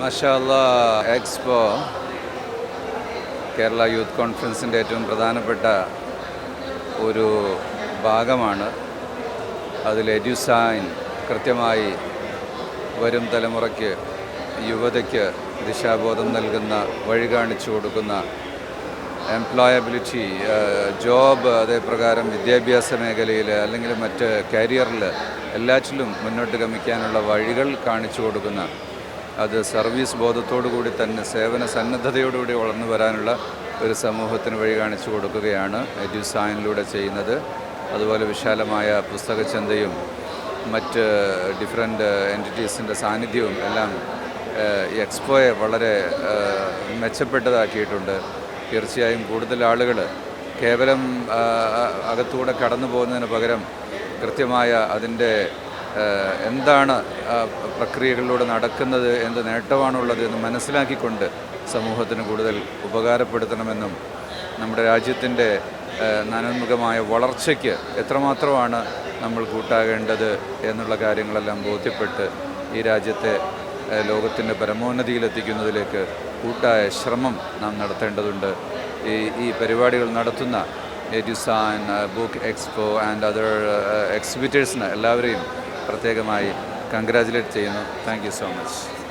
മഷാല്ല expo Kerala youth കോൺഫറൻസിന്റെ ഏറ്റവും പ്രധാനപ്പെട്ട ഒരു ഭാഗമാണ്. അതിൽ എഡ്യൂസൈൻ കൃത്യമായി വരും തലമുറയ്ക്ക് യുവതയ്ക്ക് ദിശാബോധം നൽകുന്ന വഴി കാണിച്ചു കൊടുക്കുന്ന എംപ്ലോയബിലിറ്റി ജോബ് അതേപ്രകാരം വിദ്യാഭ്യാസ മേഖലയിൽ അല്ലെങ്കിൽ മറ്റ് കരിയറിൽ എല്ലാറ്റിലും മുന്നോട്ട് ഗമിക്കാനുള്ള വഴികൾ കാണിച്ചു കൊടുക്കുന്ന അത് സർവീസ് ബോധത്തോടു കൂടി തന്നെ സേവന സന്നദ്ധതയോടുകൂടി വളർന്നു വരാനുള്ള ഒരു സമൂഹത്തിന് വഴി കാണിച്ചു കൊടുക്കുകയാണ് എഡ്യൂസായനിലൂടെ ചെയ്യുന്നത്. അതുപോലെ വിശാലമായ പുസ്തകചന്തയും മറ്റ് ഡിഫറെന്റ് എന്റിറ്റീസിന്റെ സാന്നിധ്യവും എല്ലാം എക്സ്പോയെ വളരെ മെച്ചപ്പെട്ടതാക്കിയിട്ടുണ്ട്. തീർച്ചയായും കൂടുതൽ ആളുകൾ കേവലം അകത്തൂടെ കടന്നു പോകുന്നതിന് പകരം കൃത്യമായ അതിന്റെ എന്താണ് പ്രക്രിയകളിലൂടെ നടക്കുന്നത് എന്ത് നേട്ടമാണുള്ളത് എന്ന് മനസ്സിലാക്കിക്കൊണ്ട് സമൂഹത്തിന് കൂടുതൽ ഉപകാരപ്പെടുത്തണമെന്നും നമ്മുടെ രാജ്യത്തിന്റെ നനോന്മുഖമായ വളർച്ചയ്ക്ക് എത്രമാത്രമാണ് നമ്മൾ കൂട്ടാകേണ്ടത് എന്നുള്ള കാര്യങ്ങളെല്ലാം ബോധ്യപ്പെട്ട് ഈ രാജ്യത്തെ ലോകത്തിന്റെ പരമോന്നതിയിലെത്തിക്കുന്നതിലേക്ക് കൂട്ടായ ശ്രമം നാം നടത്തേണ്ടതുണ്ട്. ഈ ഈ പരിപാടികൾ നടത്തുന്ന എഡ്യൂസാൻ ബുക്ക് എക്സ്പോ ആൻഡ് അതർ എക്സിബിറ്റേഴ്സിന് എല്ലാവരെയും പ്രത്യേകമായി കൺഗ്രാജുലേറ്റ് ചെയ്യുന്നു. Thank so much